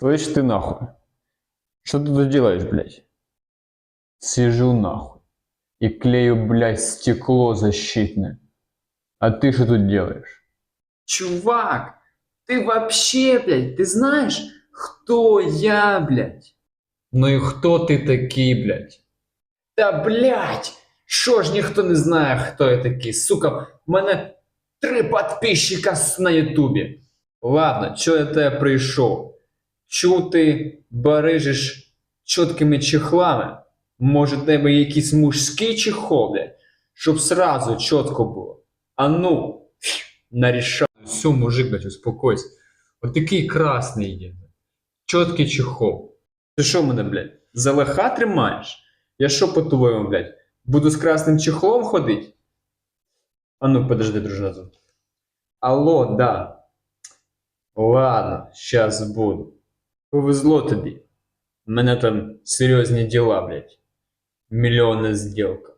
Слышь ты нахуй. Что ты тут делаешь, блядь? Сижу нахуй. И клею, блядь, стекло защитное. А ты что тут делаешь? Чувак, ты вообще, блядь, ты знаешь, кто я, блядь? Ну и кто ты такие, блядь? Та блядь, що ж ніхто не знає, хто я такий, сука, в мене три підписчика с- на Ютубі. Ладно, чого я до тебе прийшов? Чув ти барижиш чіткими чехлами? Може, в тебе якийсь мужський чехол, щоб сразу чітко було. А ну, нарішав. Все, мужик, блядь, успокойся. Вот такий красний є. Чоткий чехол. Ти що мене, блядь, за лоха тримаєш? Я що по-твоєму, блядь, буду з красним чехлом ходить? А ну, подожди, дружина. Алло, да. Ладно, щас буду. Повезло тобі. У мене там серйозні діла, блядь. Мільйонна зділка.